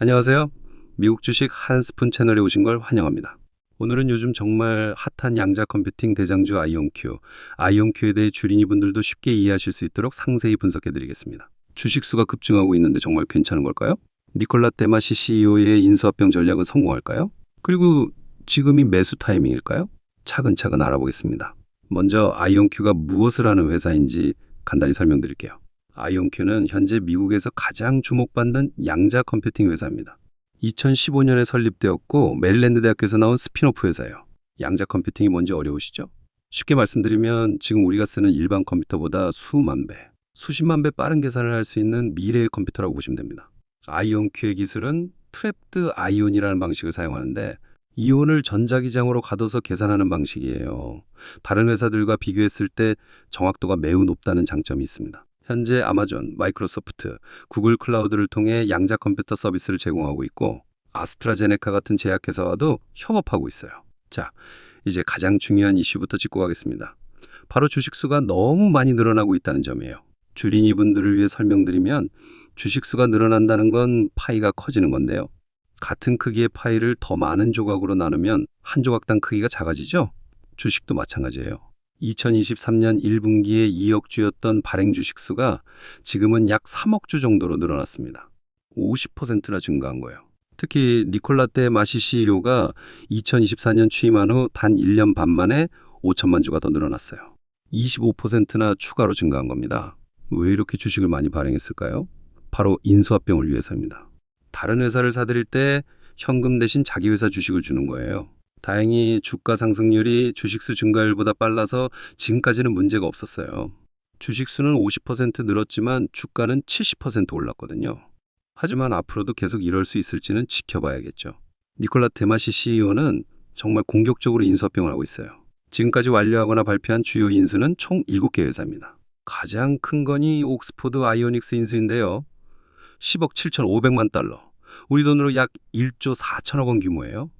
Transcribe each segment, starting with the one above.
안녕하세요. 미국 주식 한 스푼 채널에 오신 걸 환영합니다. 오늘은 요즘 정말 핫한 양자 컴퓨팅 대장주 아이온큐, 아이온큐에 대해 주린이 분들도 쉽게 이해하실 수 있도록 상세히 분석해 드리겠습니다. 주식 수가 급증하고 있는데 정말 괜찮은 걸까요? 니콜라 테마시 CEO의 인수합병 전략은 성공할까요? 그리고 지금이 매수 타이밍일까요? 차근차근 알아보겠습니다. 먼저 아이온큐가 무엇을 하는 회사인지 간단히 설명드릴게요. 아이온큐는 현재 미국에서 가장 주목받는 양자 컴퓨팅 회사입니다. 2015년에 설립되었고 메릴랜드 대학교에서 나온 스피노프 회사예요. 양자 컴퓨팅이 뭔지 어려우시죠? 쉽게 말씀드리면 지금 우리가 쓰는 일반 컴퓨터보다 수만 배, 수십만 배 빠른 계산을 할 수 있는 미래의 컴퓨터라고 보시면 됩니다. 아이온큐의 기술은 트랩드 아이온이라는 방식을 사용하는데 이온을 전자기장으로 가둬서 계산하는 방식이에요. 다른 회사들과 비교했을 때 정확도가 매우 높다는 장점이 있습니다. 현재 아마존, 마이크로소프트, 구글 클라우드를 통해 양자 컴퓨터 서비스를 제공하고 있고 아스트라제네카 같은 제약회사와도 협업하고 있어요. 자, 이제 가장 중요한 이슈부터 짚고 가겠습니다. 바로 주식수가 너무 많이 늘어나고 있다는 점이에요. 주린이 분들을 위해 설명드리면 주식수가 늘어난다는 건 파이가 커지는 건데요. 같은 크기의 파이를 더 많은 조각으로 나누면 한 조각당 크기가 작아지죠? 주식도 마찬가지예요. 2023년 1분기에 2억 주였던 발행 주식 수가 지금은 약 3억 주 정도로 늘어났습니다. 50%나 증가한 거예요. 특히 니콜라 테 마시 CEO가 2024년 취임한 후 단 1년 반 만에 5천만 주가 더 늘어났어요. 25%나 추가로 증가한 겁니다. 왜 이렇게 주식을 많이 발행했을까요? 바로 인수합병을 위해서입니다. 다른 회사를 사들일 때 현금 대신 자기 회사 주식을 주는 거예요. 다행히 주가 상승률이 주식수 증가율보다 빨라서 지금까지는 문제가 없었어요. 주식수는 50% 늘었지만 주가는 70% 올랐거든요. 하지만 앞으로도 계속 이럴 수 있을지는 지켜봐야겠죠. 니콜라 테마시 CEO는 정말 공격적으로 인수합병을 하고 있어요. 지금까지 완료하거나 발표한 주요 인수는 총 7개 회사입니다. 가장 큰 건이 옥스포드 아이오닉스 인수인데요. 10억 7,500만 달러. 우리 돈으로 약 1조 4천억 원 규모예요.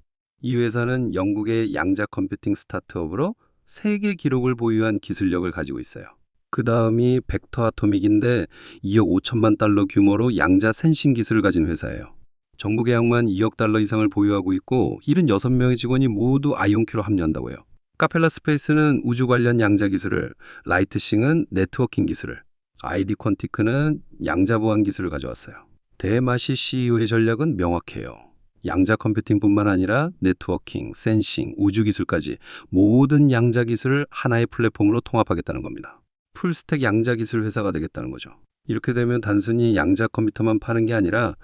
이 회사는 영국의 양자 컴퓨팅 스타트업으로 세계 기록을 보유한 기술력을 가지고 있어요. 그 다음이 벡터 아토믹인데 2억 5천만 달러 규모로 양자 센싱 기술을 가진 회사예요. 정부 계약만 2억 달러 이상을 보유하고 있고 76명의 직원이 모두 아이온큐로 합류한다고요. 카펠라 스페이스는 우주 관련 양자 기술을, 라이트싱은 네트워킹 기술을, 아이디 퀀티크는 양자 보안 기술을 가져왔어요. 대마시 CEO의 전략은 명확해요. 양자 컴퓨팅뿐만 아니라 네트워킹, 센싱, 우주 기술까지 모든 양자 기술을 하나의 플랫폼으로 통합하겠다는 겁니다. 풀스택 양자 기술 회사가 되겠다는 거죠. 이렇게 되면 단순히 양자 컴퓨터만 파는 게 아니라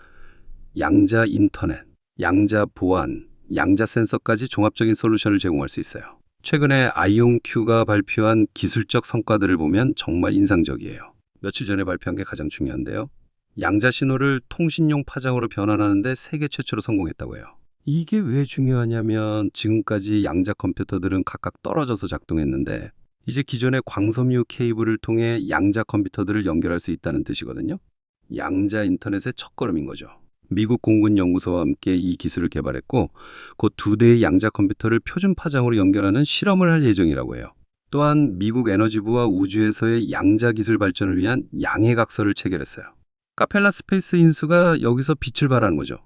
양자 인터넷, 양자 보안, 양자 센서까지 종합적인 솔루션을 제공할 수 있어요. 최근에 아이온큐가 발표한 기술적 성과들을 보면 정말 인상적이에요. 며칠 전에 발표한 게 가장 중요한데요. 양자 신호를 통신용 파장으로 변환하는데 세계 최초로 성공했다고 해요. 이게 왜 중요하냐면 지금까지 양자 컴퓨터들은 각각 떨어져서 작동했는데 이제 기존의 광섬유 케이블을 통해 양자 컴퓨터들을 연결할 수 있다는 뜻이거든요. 양자 인터넷의 첫걸음인 거죠. 미국 공군 연구소와 함께 이 기술을 개발했고 곧 두 대의 양자 컴퓨터를 표준 파장으로 연결하는 실험을 할 예정이라고 해요. 또한 미국 에너지부와 우주에서의 양자 기술 발전을 위한 양해각서를 체결했어요. 카펠라 스페이스 인수가 여기서 빛을 발하는 거죠.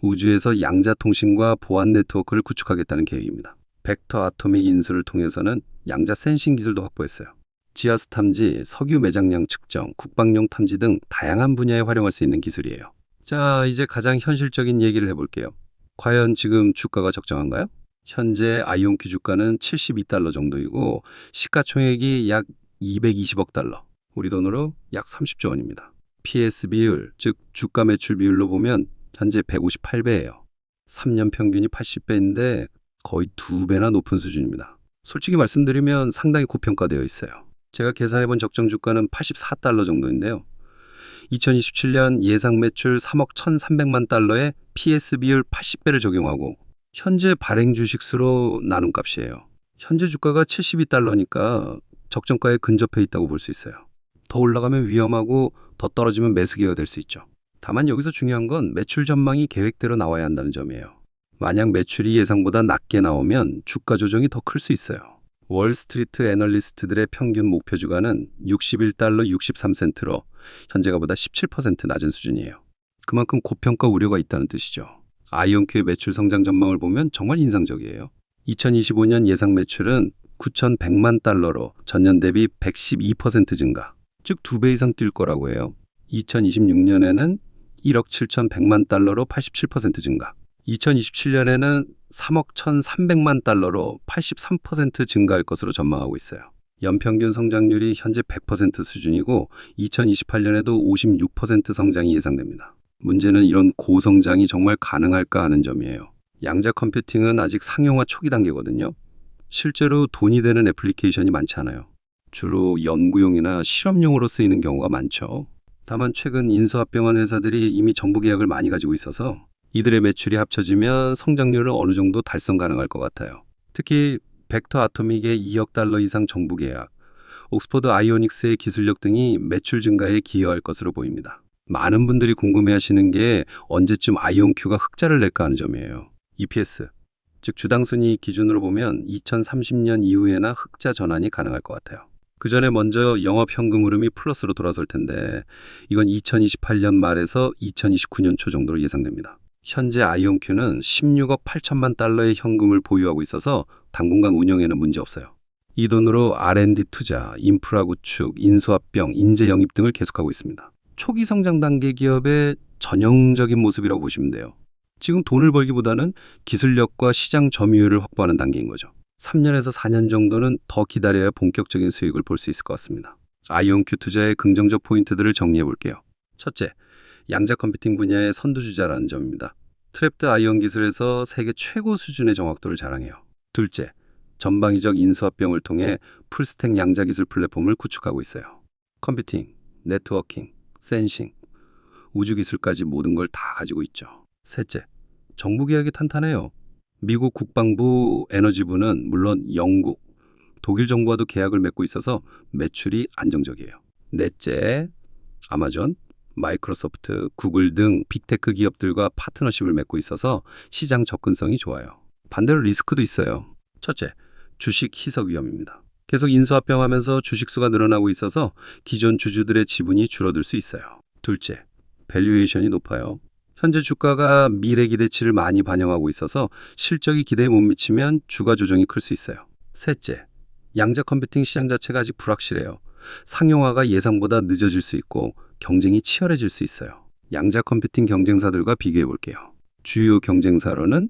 우주에서 양자 통신과 보안 네트워크를 구축하겠다는 계획입니다. 벡터 아토믹 인수를 통해서는 양자 센싱 기술도 확보했어요. 지하수 탐지, 석유 매장량 측정, 국방용 탐지 등 다양한 분야에 활용할 수 있는 기술이에요. 자, 이제 가장 현실적인 얘기를 해볼게요. 과연 지금 주가가 적정한가요? 현재 아이온큐 주가는 72달러 정도이고 시가총액이 약 220억 달러, 우리 돈으로 약 30조 원입니다. PS 비율, 즉 주가 매출 비율로 보면 현재 158배예요. 3년 평균이 80배인데 거의 두 배나 높은 수준입니다. 솔직히 말씀드리면 상당히 고평가되어 있어요. 제가 계산해 본 적정 주가는 84달러 정도인데요. 2027년 예상 매출 3억 1,300만 달러에 PS 비율 80배를 적용하고 현재 발행 주식 수로 나눈 값이에요. 현재 주가가 72달러니까 적정가에 근접해 있다고 볼 수 있어요. 더 올라가면 위험하고 더 떨어지면 매수 기회가 될 수 있죠. 다만 여기서 중요한 건 매출 전망이 계획대로 나와야 한다는 점이에요. 만약 매출이 예상보다 낮게 나오면 주가 조정이 더 클 수 있어요. 월스트리트 애널리스트들의 평균 목표 주가는 61달러 63센트로 현재가보다 17% 낮은 수준이에요. 그만큼 고평가 우려가 있다는 뜻이죠. 아이온큐의 매출 성장 전망을 보면 정말 인상적이에요. 2025년 예상 매출은 9,100만 달러로 전년 대비 112% 증가, 즉 두 배 이상 뛸 거라고 해요. 2026년에는 1억 7,100만 달러로 87% 증가, 2027년에는 3억 1,300만 달러로 83% 증가할 것으로 전망하고 있어요. 연평균 성장률이 현재 100% 수준이고 2028년에도 56% 성장이 예상됩니다. 문제는 이런 고성장이 정말 가능할까 하는 점이에요. 양자 컴퓨팅은 아직 상용화 초기 단계거든요. 실제로 돈이 되는 애플리케이션이 많지 않아요. 주로 연구용이나 실험용으로 쓰이는 경우가 많죠. 다만 최근 인수합병한 회사들이 이미 정부 계약을 많이 가지고 있어서 이들의 매출이 합쳐지면 성장률은 어느 정도 달성 가능할 것 같아요. 특히 벡터 아토믹의 2억 달러 이상 정부 계약, 옥스퍼드 아이오닉스의 기술력 등이 매출 증가에 기여할 것으로 보입니다. 많은 분들이 궁금해하시는 게 언제쯤 아이온큐가 흑자를 낼까 하는 점이에요. EPS, 즉 주당순이 기준으로 보면 2030년 이후에나 흑자 전환이 가능할 것 같아요. 그 전에 먼저 영업 현금 흐름이 플러스로 돌아설 텐데 이건 2028년 말에서 2029년 초 정도로 예상됩니다. 현재 아이온큐는 16억 8천만 달러의 현금을 보유하고 있어서 당분간 운영에는 문제 없어요. 이 돈으로 R&D 투자, 인프라 구축, 인수합병, 인재 영입 등을 계속하고 있습니다. 초기 성장 단계 기업의 전형적인 모습이라고 보시면 돼요. 지금 돈을 벌기보다는 기술력과 시장 점유율을 확보하는 단계인 거죠. 3년에서 4년 정도는 더 기다려야 본격적인 수익을 볼 수 있을 것 같습니다. 아이온큐 투자의 긍정적 포인트들을 정리해 볼게요. 첫째, 양자 컴퓨팅 분야의 선두주자라는 점입니다. 트랩드 아이온 기술에서 세계 최고 수준의 정확도를 자랑해요. 둘째, 전방위적 인수합병을 통해 풀스택 양자 기술 플랫폼을 구축하고 있어요. 컴퓨팅, 네트워킹, 센싱, 우주 기술까지 모든 걸 다 가지고 있죠. 셋째, 정부 계약이 탄탄해요. 미국 국방부 에너지부는 물론 영국, 독일 정부와도 계약을 맺고 있어서 매출이 안정적이에요. 넷째, 아마존, 마이크로소프트, 구글 등 빅테크 기업들과 파트너십을 맺고 있어서 시장 접근성이 좋아요. 반대로 리스크도 있어요. 첫째, 주식 희석 위험입니다. 계속 인수합병하면서 주식수가 늘어나고 있어서 기존 주주들의 지분이 줄어들 수 있어요. 둘째, 밸류에이션이 높아요. 현재 주가가 미래 기대치를 많이 반영하고 있어서 실적이 기대에 못 미치면 주가 조정이 클 수 있어요. 셋째, 양자 컴퓨팅 시장 자체가 아직 불확실해요. 상용화가 예상보다 늦어질 수 있고 경쟁이 치열해질 수 있어요. 양자 컴퓨팅 경쟁사들과 비교해 볼게요. 주요 경쟁사로는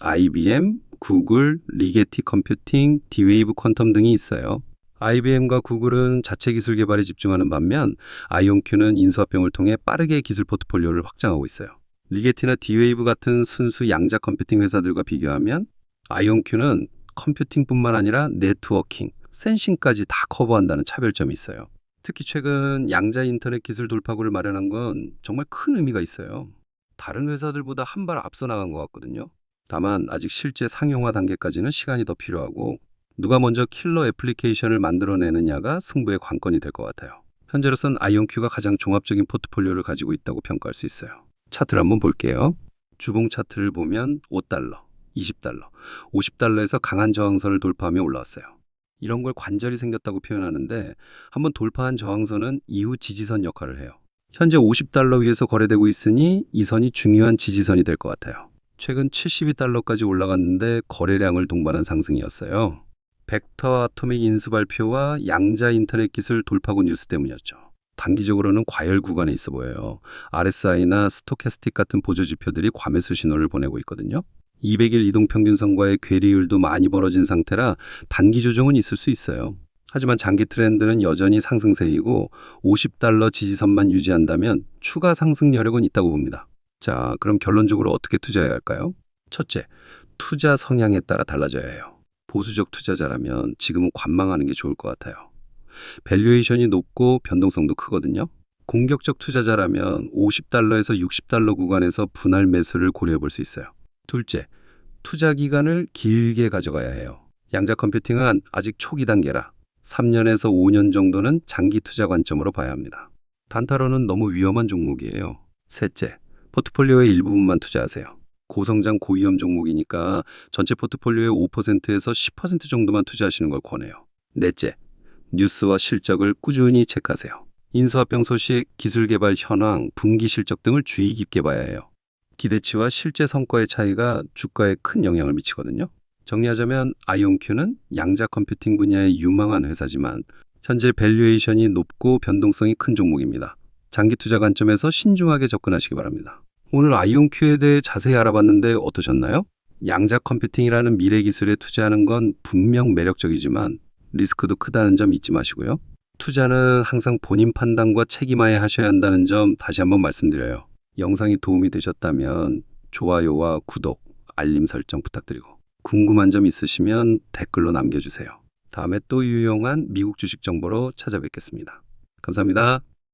IBM, 구글, 리게티 컴퓨팅, 디웨이브 퀀텀 등이 있어요. IBM과 구글은 자체 기술 개발에 집중하는 반면 아이온큐는 인수합병을 통해 빠르게 기술 포트폴리오를 확장하고 있어요. 리게티나 디웨이브 같은 순수 양자 컴퓨팅 회사들과 비교하면 아이온큐는 컴퓨팅뿐만 아니라 네트워킹, 센싱까지 다 커버한다는 차별점이 있어요. 특히 최근 양자 인터넷 기술 돌파구를 마련한 건 정말 큰 의미가 있어요. 다른 회사들보다 한 발 앞서 나간 것 같거든요. 다만 아직 실제 상용화 단계까지는 시간이 더 필요하고 누가 먼저 킬러 애플리케이션을 만들어내느냐가 승부의 관건이 될 것 같아요. 현재로선 아이온큐가 가장 종합적인 포트폴리오를 가지고 있다고 평가할 수 있어요. 차트를 한번 볼게요. 주봉 차트를 보면 5달러, 20달러, 50달러에서 강한 저항선을 돌파하며 올라왔어요. 이런 걸 관절이 생겼다고 표현하는데 한번 돌파한 저항선은 이후 지지선 역할을 해요. 현재 50달러 위에서 거래되고 있으니 이 선이 중요한 지지선이 될 것 같아요. 최근 72달러까지 올라갔는데 거래량을 동반한 상승이었어요. 벡터 아토믹 인수 발표와 양자 인터넷 기술 돌파구 뉴스 때문이었죠. 단기적으로는 과열 구간에 있어 보여요. RSI나 스토캐스틱 같은 보조 지표들이 과매수 신호를 보내고 있거든요. 200일 이동 평균선과의 괴리율도 많이 벌어진 상태라 단기 조정은 있을 수 있어요. 하지만 장기 트렌드는 여전히 상승세이고 50달러 지지선만 유지한다면 추가 상승 여력은 있다고 봅니다. 자, 그럼 결론적으로 어떻게 투자해야 할까요? 첫째, 투자 성향에 따라 달라져야 해요. 보수적 투자자라면 지금은 관망하는 게 좋을 것 같아요. 밸류에이션이 높고 변동성도 크거든요. 공격적 투자자라면 50달러에서 60달러 구간에서 분할 매수를 고려해 볼 수 있어요. 둘째, 투자 기간을 길게 가져가야 해요. 양자 컴퓨팅은 아직 초기 단계라 3년에서 5년 정도는 장기 투자 관점으로 봐야 합니다. 단타로는 너무 위험한 종목이에요. 셋째, 포트폴리오의 일부분만 투자하세요. 고성장 고위험 종목이니까 전체 포트폴리오의 5%에서 10% 정도만 투자하시는 걸 권해요. 넷째, 뉴스와 실적을 꾸준히 체크하세요. 인수합병 소식, 기술 개발 현황, 분기 실적 등을 주의 깊게 봐야 해요. 기대치와 실제 성과의 차이가 주가에 큰 영향을 미치거든요. 정리하자면 아이온큐는 양자 컴퓨팅 분야의 유망한 회사지만 현재 밸류에이션이 높고 변동성이 큰 종목입니다. 장기 투자 관점에서 신중하게 접근하시기 바랍니다. 오늘 아이온큐에 대해 자세히 알아봤는데 어떠셨나요? 양자 컴퓨팅이라는 미래 기술에 투자하는 건 분명 매력적이지만 리스크도 크다는 점 잊지 마시고요. 투자는 항상 본인 판단과 책임하에 하셔야 한다는 점 다시 한번 말씀드려요. 영상이 도움이 되셨다면 좋아요와 구독, 알림 설정 부탁드리고 궁금한 점 있으시면 댓글로 남겨주세요. 다음에 또 유용한 미국 주식 정보로 찾아뵙겠습니다. 감사합니다.